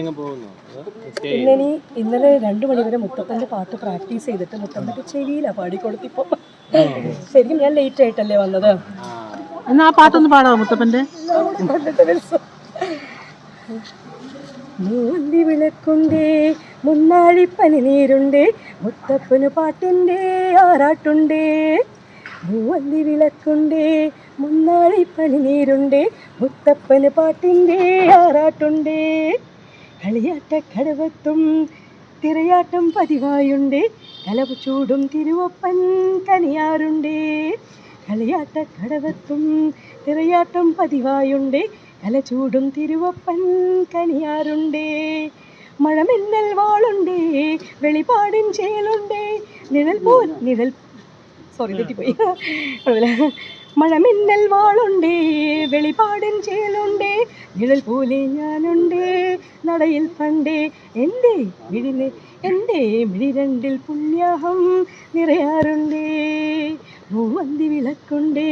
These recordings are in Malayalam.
അങ്ങ് പോകുന്നു? ഇന്നലെ ഇന്നലെ രണ്ടു മണിവരെ മുത്തപ്പന്റെ പാട്ട് പ്രാക്ടീസ് ചെയ്തിട്ട് മുത്തപ്പന്റെ ചെവിയിലാ പാടിക്കൊടുത്തിപ്പോ ശരിക്കും ഞാൻ ലേറ്റ് ആയിട്ടല്ലേ വന്നത്. എന്നാ ആ പാട്ടൊന്ന് പാടാമോ മുത്തപ്പന്റെ? മൂന്തി വിളക്കുണ്ടേ മുന്നാഴി പനിനീരുണ്ടേ മുത്തപ്പന് പാട്ടിന്റെ ആറാട്ടുണ്ടേ. മൂവന്തി വിളക്കുണ്ടേ മുന്നാഴി പണിനീരുണ്ടേ മുത്തപ്പന് പാട്ടിന്റെ ആറാട്ടുണ്ടേ. കളിയാട്ട കടവത്തും തിരയാട്ടം പതിവായുണ്ടേ കലവ് ചൂടും തിരുവപ്പൻ കനിയാറുണ്ടേ കളിയാട്ട കടവത്തും തിരയാട്ടം പതിവായുണ്ടേ കലചൂടും തിരുവപ്പൻ കനിയാറുണ്ടേ മഴമിന്നൽ വാളുണ്ടേ വെളിപാടിൻ ചേലുണ്ടേ നിഴൽ പോൽ നിഴൽ സോറി തെറ്റിപ്പോയി. കുഴപ്പമില്ല. മഴമിന്നൽ വാളുണ്ടേ വെളിപാടൻ ചേലുണ്ടേ നിഴൽ പോലെ ഞാനുണ്ടേ നടയിൽ പണ്ടേ എന്റെ മിഴിന് എന്റെ മിഴി രണ്ടിൽ പുണ്യാഹം നിറയാറുണ്ടേ. മൂവന്തി വിളക്കുണ്ടേ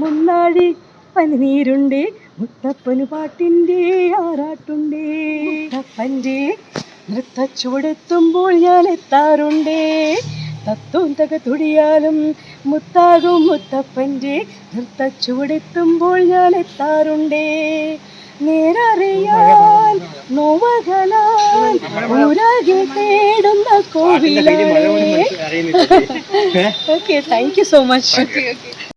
മുന്നാഴി പനിനീരുണ്ടേ മുത്തപ്പനു പാട്ടിന്റെ ആറാട്ടുണ്ടേ. മുത്തപ്പന്റെ നൃത്തച്ചുവടെത്തുമ്പോൾ ഞാൻ എത്താറുണ്ടേ തത്വം തക തുടിയാലും മുത്താകും മുത്തപ്പന്റെ നൃത്ത ചുവടെത്തുമ്പോൾ ഞാൻ എത്താറുണ്ടേ. നേരറിയാൻ നോവകലാൻ ഊരാകെ തേടുന്ന കോവിലേ. Okay thank you so much